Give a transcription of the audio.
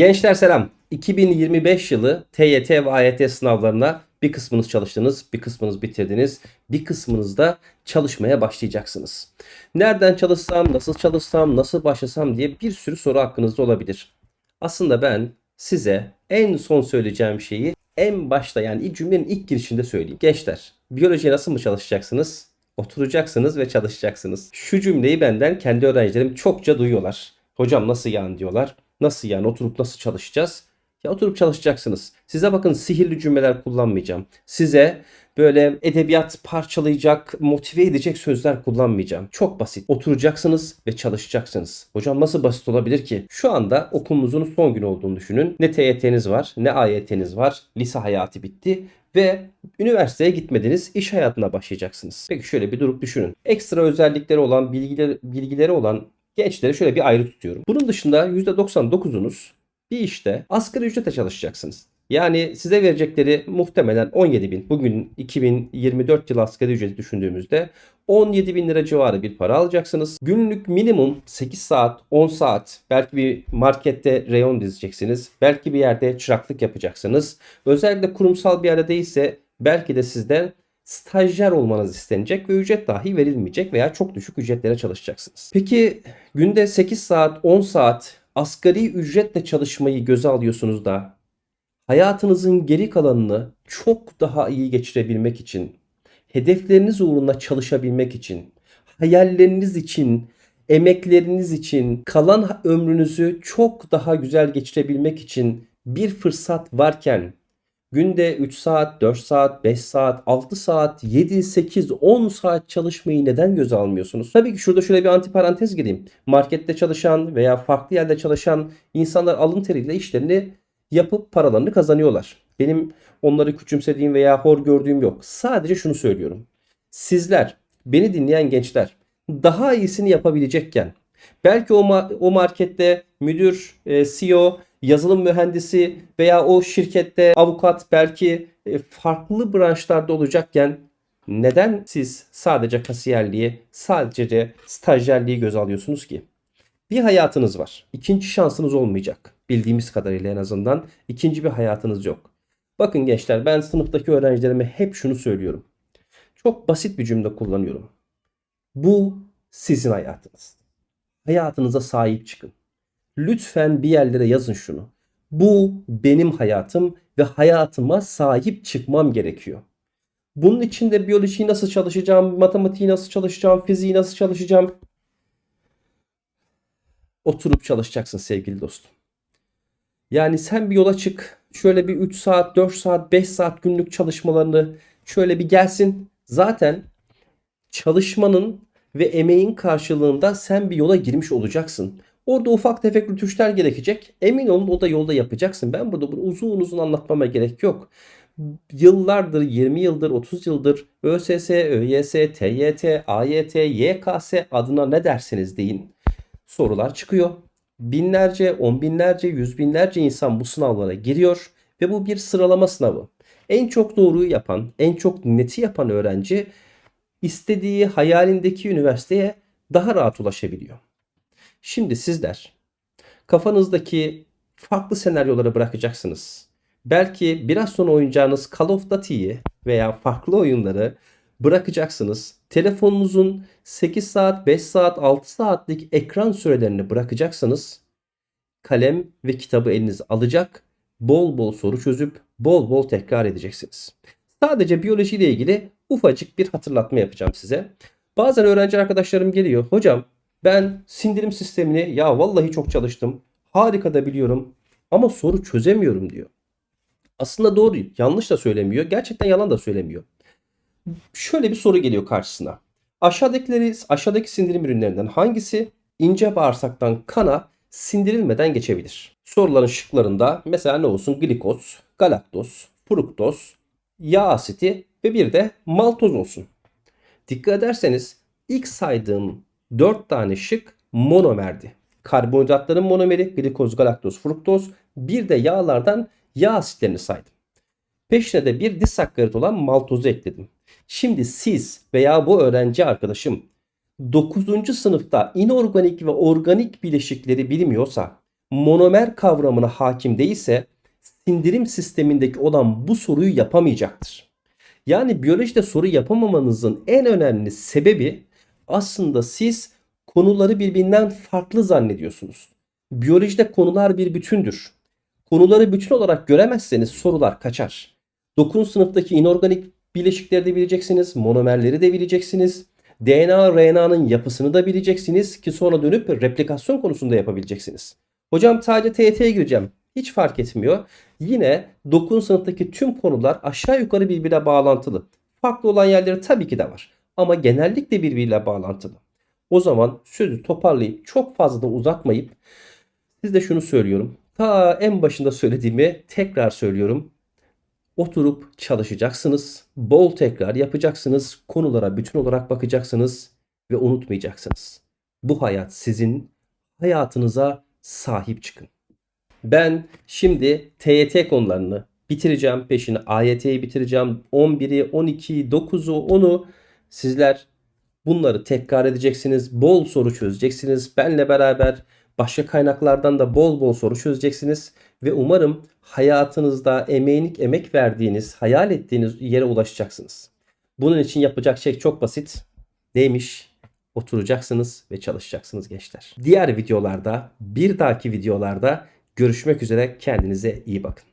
Gençler selam. 2025 yılı TYT ve AYT sınavlarına bir kısmınız çalıştınız, bir kısmınız bitirdiniz, bir kısmınız da çalışmaya başlayacaksınız. Nereden çalışsam, nasıl çalışsam, nasıl başlasam diye bir sürü soru hakkınızda olabilir. Aslında ben size en son söyleyeceğim şeyi en başta yani cümlenin ilk girişinde söyleyeyim. Gençler, biyolojiye nasıl mı çalışacaksınız? Oturacaksınız ve çalışacaksınız. Şu cümleyi benden kendi öğrencilerim çokça duyuyorlar. Hocam nasıl yani diyorlar. Nasıl yani oturup nasıl çalışacağız? Ya oturup çalışacaksınız. Size bakın sihirli cümleler kullanmayacağım. Size böyle edebiyat parçalayacak, motive edecek sözler kullanmayacağım. Çok basit. Oturacaksınız ve çalışacaksınız. Hocam nasıl basit olabilir ki? Şu anda okulunuzun son günü olduğunu düşünün. Ne TYT'niz var, ne AYT'niz var. Lise hayatı bitti ve üniversiteye gitmediniz, iş hayatına başlayacaksınız. Peki şöyle bir durup düşünün. Ekstra özellikleri olan, bilgileri, bilgileri olan gençleri şöyle bir ayrı tutuyorum. Bunun dışında %99'unuz bir işte asgari ücrete çalışacaksınız. Yani size verecekleri muhtemelen 17 bin. Bugün 2024 yılı asgari ücreti düşündüğümüzde 17 bin lira civarı bir para alacaksınız. Günlük minimum 8 saat, 10 saat belki bir markette reyon dizeceksiniz. Belki bir yerde çıraklık yapacaksınız. Özellikle kurumsal bir yerde değilse belki de sizden stajyer olmanız istenecek ve ücret dahi verilmeyecek veya çok düşük ücretlere çalışacaksınız. Peki günde 8 saat, 10 saat asgari ücretle çalışmayı göze alıyorsunuz da hayatınızın geri kalanını çok daha iyi geçirebilmek için, hedefleriniz uğruna çalışabilmek için, hayalleriniz için, emekleriniz için, kalan ömrünüzü çok daha güzel geçirebilmek için bir fırsat varken günde 3 saat, 4 saat, 5 saat, 6 saat, 7, 8, 10 saat çalışmayı neden göze almıyorsunuz? Tabii ki şurada şöyle bir antiparantez gireyim. Markette çalışan veya farklı yerde çalışan insanlar alın teriyle işlerini yapıp paralarını kazanıyorlar. Benim onları küçümsediğim veya hor gördüğüm yok. Sadece şunu söylüyorum. Sizler, beni dinleyen gençler daha iyisini yapabilecekken belki o, ma- o markette müdür, e, CEO, yazılım mühendisi veya o şirkette avukat belki e, farklı branşlarda olacakken neden siz sadece kasiyerliği, sadece stajyerliği göz alıyorsunuz ki? Bir hayatınız var. İkinci şansınız olmayacak. Bildiğimiz kadarıyla en azından ikinci bir hayatınız yok. Bakın gençler ben sınıftaki öğrencilerime hep şunu söylüyorum. Çok basit bir cümle kullanıyorum. Bu sizin hayatınız. Hayatınıza sahip çıkın. Lütfen bir yerlere yazın şunu. Bu benim hayatım ve hayatıma sahip çıkmam gerekiyor. Bunun için de biyolojiyi nasıl çalışacağım, matematiği nasıl çalışacağım, fiziği nasıl çalışacağım? Oturup çalışacaksın sevgili dostum. Yani sen bir yola çık. Şöyle bir 3 saat, 4 saat, 5 saat günlük çalışmalarını şöyle bir gelsin. Zaten çalışmanın ve emeğin karşılığında sen bir yola girmiş olacaksın. Orada ufak tefek rütuşlar gerekecek. Emin olun o da yolda yapacaksın. Ben burada bunu uzun uzun anlatmama gerek yok. Yıllardır, 20 yıldır, 30 yıldır ÖSS, ÖYS, TYT, AYT, YKS adına ne derseniz deyin sorular çıkıyor. Binlerce, on binlerce, yüz binlerce insan bu sınavlara giriyor ve bu bir sıralama sınavı. En çok doğruyu yapan, en çok neti yapan öğrenci istediği hayalindeki üniversiteye daha rahat ulaşabiliyor. Şimdi sizler kafanızdaki farklı senaryoları bırakacaksınız. Belki biraz sonra oynayacağınız Call of Duty'yi veya farklı oyunları bırakacaksınız. Telefonunuzun 8 saat, 5 saat, 6 saatlik ekran sürelerini bırakacaksınız. Kalem ve kitabı elinize alacak, bol bol soru çözüp bol bol tekrar edeceksiniz. Sadece biyoloji ile ilgili ufacık bir hatırlatma yapacağım size. Bazen öğrenci arkadaşlarım geliyor. Hocam ben sindirim sistemini ya vallahi çok çalıştım. Harika da biliyorum ama soru çözemiyorum diyor. Aslında doğru, yanlış da söylemiyor. Gerçekten yalan da söylemiyor. Şöyle bir soru geliyor karşısına. Aşağıdakileri, aşağıdaki sindirim ürünlerinden hangisi ince bağırsaktan kana sindirilmeden geçebilir? Soruların şıklarında mesela ne olsun? Glikoz, galaktoz, fruktoz, yağ asiti ve bir de maltoz olsun. Dikkat ederseniz ilk saydığım 4 tane şık monomerdi. Karbonhidratların monomeri glikoz, galaktoz, fruktoz bir de yağlardan yağ asitlerini saydım. Peşine de bir disakkarit olan maltozu ekledim. Şimdi siz veya bu öğrenci arkadaşım 9. sınıfta inorganik ve organik bileşikleri bilmiyorsa monomer kavramına hakim değilse sindirim sistemindeki olan bu soruyu yapamayacaktır. Yani biyolojide soru yapamamanızın en önemli sebebi aslında siz konuları birbirinden farklı zannediyorsunuz. Biyolojide konular bir bütündür. Konuları bütün olarak göremezseniz sorular kaçar. 9. sınıftaki inorganik bileşikleri de bileceksiniz, monomerleri de bileceksiniz. DNA, RNA'nın yapısını da bileceksiniz ki sonra dönüp replikasyon konusunda yapabileceksiniz. Hocam sadece TYT'ye gireceğim. Hiç fark etmiyor. Yine 9. sınıftaki tüm konular aşağı yukarı birbirine bağlantılı. Farklı olan yerleri tabii ki de var. Ama genellikle birbiriyle bağlantılı. O zaman sözü toparlayıp çok fazla da uzatmayıp size şunu söylüyorum. Ta en başında söylediğimi tekrar söylüyorum. Oturup çalışacaksınız. Bol tekrar yapacaksınız. Konulara bütün olarak bakacaksınız ve unutmayacaksınız. Bu hayat sizin. Hayatınıza sahip çıkın. Ben şimdi TYT konularını bitireceğim. Peşine AYT'yi bitireceğim. 11'i, 12'yi, 9'u, 10'u sizler bunları tekrar edeceksiniz. Bol soru çözeceksiniz. Benle beraber başka kaynaklardan da bol bol soru çözeceksiniz. Ve umarım hayatınızda emeğinik emek verdiğiniz, hayal ettiğiniz yere ulaşacaksınız. Bunun için yapacak şey çok basit. Neymiş? Oturacaksınız ve çalışacaksınız gençler. Diğer videolarda, bir dahaki videolarda görüşmek üzere. Kendinize iyi bakın.